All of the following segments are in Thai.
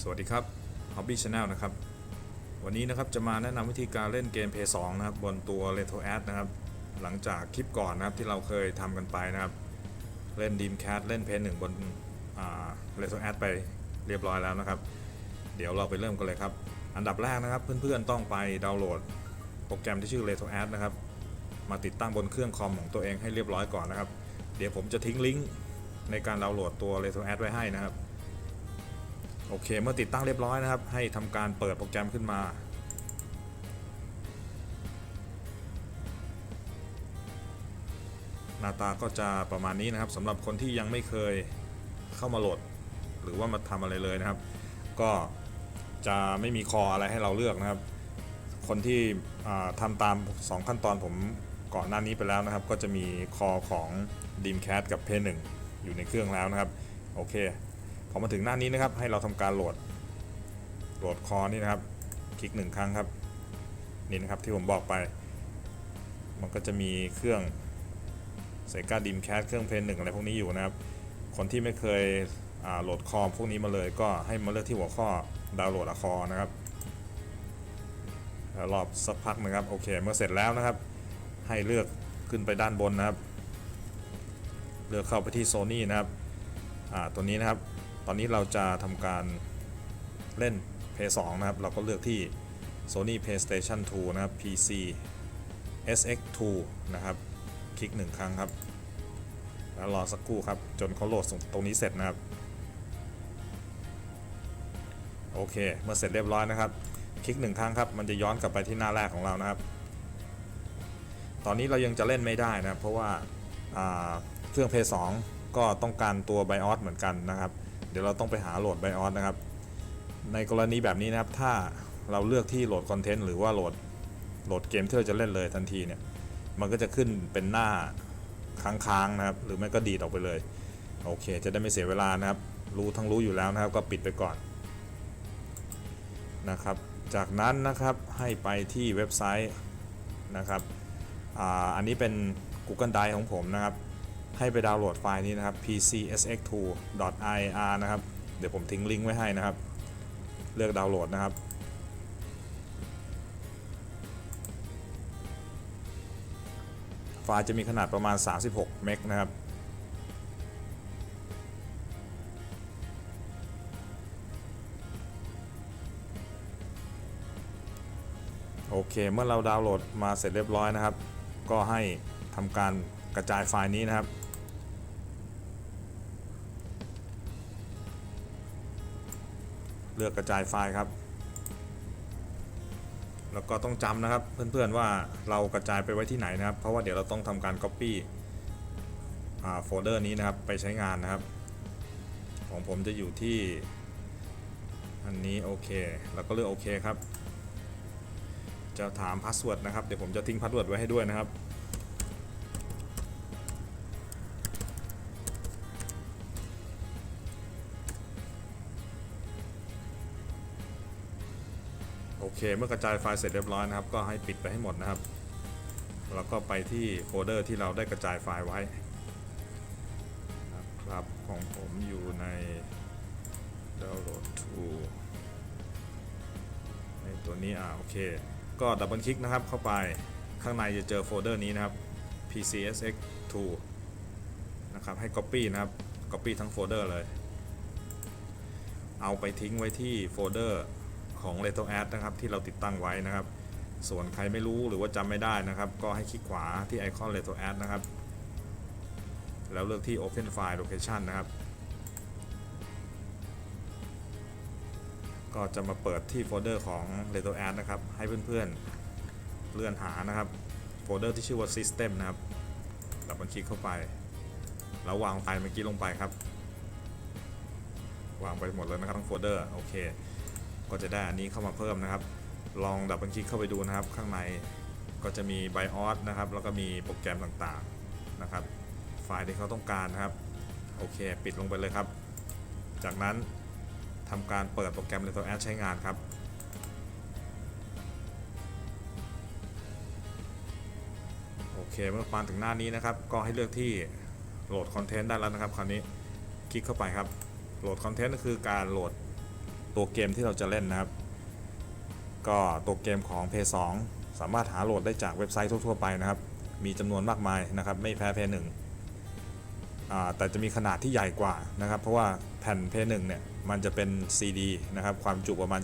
สวัสดีครับ Hobby Channel นะครับ วันนี้นะครับจะมาแนะนำวิธีการเล่นเกม Play 2นะครับบนตัว Retro Ad นะครับ หลังจากคลิปก่อนนะครับที่เราเคยทำกันไปนะครับ เล่น Dreamcast เล่น Play 1บน Retro Ad ไปเรียบร้อยแล้วนะครับ เดี๋ยวเราไปเริ่มกันเลยครับ อันดับแรกนะครับเพื่อนๆต้องไปดาวน์โหลด โปรแกรมที่ชื่อ Retro Ad นะครับ มาติดตั้งบนเครื่องคอมของตัวเองให้เรียบร้อยก่อนนะครับ เดี๋ยวผมจะทิ้งลิงก์ในการดาวน์โหลดตัว Retro Ad ไว้ให้นะครับ โอเค เมื่อติดตั้งเรียบร้อยนะครับ ให้ทำการเปิดโปรแกรมขึ้นมาหน้าตาก็จะประมาณนี้นะครับสำหรับคนที่ยังไม่เคยเข้ามาโหลด หรือว่ามาทำอะไรเลยนะครับ ก็จะไม่มีคออะไรให้เราเลือกนะครับ คนที่ทำตาม 2 ขั้นตอนผมก่อนหน้านี้ไปแล้วนะครับ ก็จะมีคอของ Dreamcast กับ p 1อยู่ในเครื่องแล้วนะครับ โอเค อมาถึงหน้านี้นะครับ ให้เราทำการโหลดโหลดคอนี่นะครับ คลิกหนึ่งครั้งครับนี่นะครับที่ผมบอกไป มันก็จะมีเครื่องไซกาดิมแคสเครื่องเพนหนึ่งอะไรพวกนี้อยู่นะครับ คนที่ไม่เคยโหลดคอมพวกนี้มาเลยก็ให้มาเลือกที่หัวข้อดาวน์โหลดอะคอนะครับแล้วรอบสักพักนะครับโอเคเมื่อเสร็จแล้วนะครับ ให้เลือกขึ้นไปด้านบนนะครับ เลือกเข้าไปที่ Sony นะครับตัวนี้นะครับ ตอนนี้เราจะทำการเล่น Play 2นะครับ เราก็เลือกที่ Sony PlayStation 2 นะครับ PC SX2 นะครับ คลิกหนึ่งครั้งครับ แล้วรอสักครู่ครับ จนเขาโหลดตรงนี้เสร็จนะครับ โอเค เมื่อเสร็จเรียบร้อยนะครับ คลิกหนึ่งครั้งครับ มันจะย้อนกลับไปที่หน้าแรกของเรานะครับ ตอนนี้เรายังจะเล่นไม่ได้นะ เพราะว่าอ่าเครื่อง Play 2ก็ต้องการตัว BIOS เหมือนกันนะครับ เดี๋ยวเราต้องไปหาโหลด BIOS นะครับ ในกรณีแบบนี้นะครับ ถ้าเราเลือกที่โหลดคอนเทนต์หรือว่าโหลดโหลดเกมที่เราจะเล่นเลยทันทีเนี่ย มันก็จะขึ้นเป็นหน้าค้างๆนะครับ หรือไม่ก็ดีดออกไปเลย โอเค จะได้ไม่เสียเวลานะครับ รู้ทั้งรู้อยู่แล้วนะครับ ก็ปิดไปก่อนนะครับ จากนั้นนะครับให้ไปที่เว็บไซต์นะครับออันนี้เป็น Google Drive ของผมนะครับ ให้ไปดาวน์โหลดไฟล์นี้นะครับ pcsx2.ir นะครับ เดี๋ยวผมทิ้งลิงก์ไว้ให้นะครับ เลือกดาวน์โหลดนะครับ ไฟล์จะมีขนาดประมาณ 36 เมกนะครับโอเค เมื่อเราดาวน์โหลดมาเสร็จเรียบร้อยนะครับ ก็ให้ทำการกระจายไฟล์นี้นะครับ เลือกกระจายไฟล์ครับ แล้วก็ต้องจำนะครับเพื่อนๆว่าเรากระจายไปไว้ที่ไหนนะครับ เพราะว่าเดี๋ยวเราต้องทำการ Copy โฟลเดอร์นี้นะครับไปใช้งานนะครับ ของผมจะอยู่ที่ อันนี้โอเค แล้วก็เลือกโอเคครับ จะถามพาสเวิร์ดนะครับ เดี๋ยวผมจะทิ้งพาสเวิร์ดไว้ให้ด้วยนะครับ เคเมื่อกระจายไฟล์เสร็จเรียบร้อยนะครับ ก็ให้ปิดไปให้หมดนะครับ แล้วก็ไปที่โฟลเดอร์ที่เราได้กระจายไฟล์ไว้นะครับของผมอยู่ใน download to ในตัวนี้อ่าโอเค ก็ดับเบิลคลิกนะครับเข้าไปข้างในจะเจอโฟลเดอร์นี้นะครับ pcsx2 นะครับให้ Copy นะครับ Copy ทั้งโฟลเดอร์เลย เอาไปทิ้งไว้ที่โฟลเดอร์ ของ Retro Ad นะครับที่เราติดตั้งไว้นะครับ ส่วนใครไม่รู้หรือว่าจำไม่ได้นะครับ ก็ให้คลิกขวาที่ไอคอน Retro Ad นะครับ แล้วเลือกที่ Open File Location นะครับ ก็จะมาเปิดที่โฟลเดอร์ของ Retro Ad นะครับ ให้เพื่อนๆเลื่อนหานะครับโฟลเดอร์ที่ชื่อว่า System นะครับดับเบิลคลิกเข้าไป แล้ววางไฟล์เมื่อกี้ลงไปครับ วางไปหมดเลยนะครับทั้งโฟลเดอร์ โอเค ก็จะได้อันนี้เข้ามาเพิ่มนะครับ ลองดับเบิลคลิกเข้าไปดูนะครับ ข้างในก็จะมี BIOS นะครับ แล้วก็มีโปรแกรมต่างๆนะครับ ไฟล์ที่เขาต้องการนะครับ โอเค ปิดลงไปเลยครับ จากนั้นทำการเปิดโปรแกรม Retro Ad ใช้งานครับโอเคเมื่อมานถึงหน้านี้นะครับ ก็ให้เลือกที่โหลดคอนเทนต์ได้แล้วนะครับ คราวนี้คลิกเข้าไปครับ โหลดคอนเทนต์ก็คือการโหลด ตัวเกมที่เราจะเล่นนะครับ ก็ตัวเกมของ p 2สามารถหาโหลดได้จากเว็บไซต์ทั่ว ๆ ไปนะครับ มีจำนวนมากมายนะครับ ไม่แพ้ p 1อ่าแต่จะมีขนาดที่ใหญ่กว่านะครับ เพราะว่าแผ่น p 1เนี่ยมันจะเป็น CD นะครับ ความจุประมาณ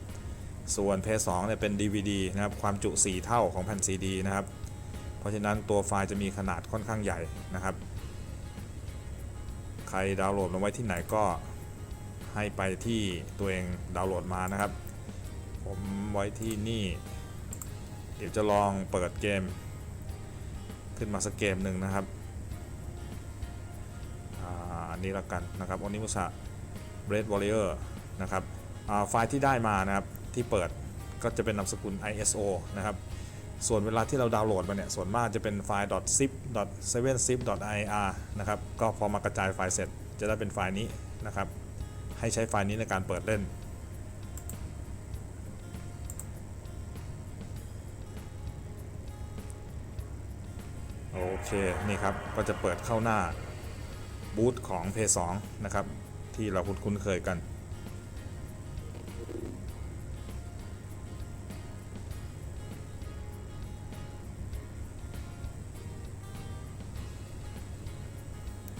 700 ส่วน p 2เนี่ยเป็น DVD นะครับ ความจุ 4 เท่าของแผ่น CD นะครับ เพราะฉะนั้นตัวไฟล์จะมีขนาดค่อนข้างใหญ่นะครับ ใครดาวน์โหลดมาไว้ที่ไหนก็ ให้ไปที่ตัวเองดาวน์โหลดมานะครับ ผมไว้ที่นี่ เดี๋ยวจะลองเปิดเกม ขึ้นมาสักเกมหนึ่งนะครับอันนี้ละกันนะครับอนิมุสะ Red Warrior นะครับไฟล์ที่ได้มานะครับที่เปิดก็จะเป็นนามสกุล ISO นะครับ ส่วนเวลาที่เราดาวน์โหลดมาเนี่ย ส่วนมากจะเป็นไฟล์ .zip .7zip .ir นะครับ ก็พอมากระจายไฟล์เสร็จจะได้เป็นไฟล์นี้นะครับ ให้ใช้ไฟล์นี้ในการเปิดเล่น โอเค นี่ครับ ก็จะเปิดเข้าหน้าบูธของ p 2นะครับ ที่เราคุ้นเคยกัน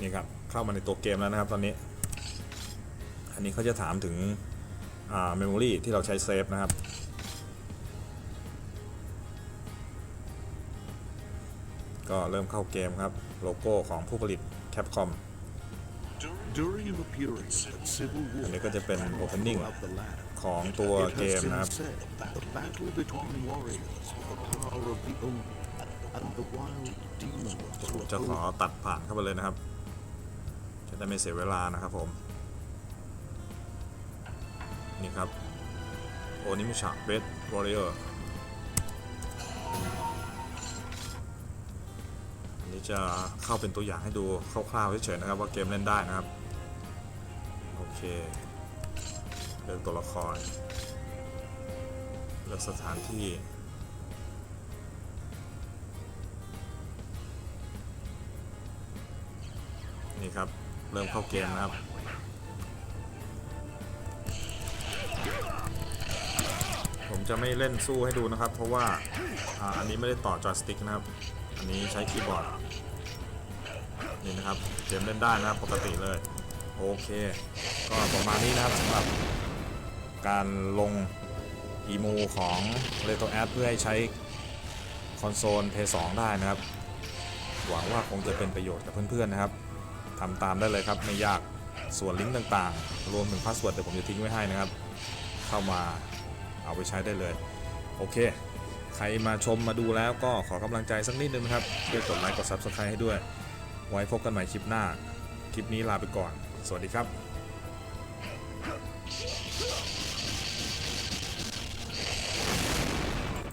นี่ครับ เข้ามาในตัวเกมแล้วนะครับตอนนี้ อันนี้เขาจะถามถึงเมมโมรีที่เราใช้เซฟนะครับ ก็เริ่มเข้าเกมครับ โลโก้ของผู้ผลิต Capcom During an appearance at Civil War อันนี้ก็จะเป็น opening up the ladder, ของตัว it เก has ม been นะครับ said that the battle between warriors for the power of the Odin and the wild demons ผมจะขอตัดผ่านเข้าไปเลยนะครับ จะได้ไม่เสียเวลานะครับผม นี่ครับ โอนิมิชะเบสวอริเออร์อันนี้จะเข้าเป็นตัวอย่างให้ดูคร่าวๆเฉยๆนะครับ ว่าเกมเล่นได้นะครับ โอเค เลือกตัวละคร เลือกสถานที่นี่ครับ เริ่มเข้าเกมนะครับ จะไม่เล่นสู้ให้ดูนะครับ เพราะว่าอันนี้ไม่ได้ต่อจอยสติ๊กนะครับ อันนี้ใช้คีย์บอร์ดนี่นะครับเกมเล่นได้นะครับปกติเลย โอเค ก็ประมาณนี้นะครับสำหรับการลงอีมูของ r e t r o a d เพื่อให้ใช้คอนโซล p 2ได้นะครับ หวังว่าคงจะเป็นประโยชน์กับเพื่อนๆนะครับทำตามได้เลยครับไม่ยากส่วนลิงก์ต่างๆ รวมถึงพาสเวิร์ดเดี๋ยวผมจะทิ้งไว้ให้นะครับ เข้ามา เอาไปใช้ได้เลย โอเค ใครมาชมมาดูแล้วก็ขอกำลังใจสักนิดนึงนะครับช่วยกดไลค์กด Subscribe ให้ด้วย ไว้พบกันใหม่คลิปหน้า คลิปนี้ลาไปก่อน สวัสดีครับ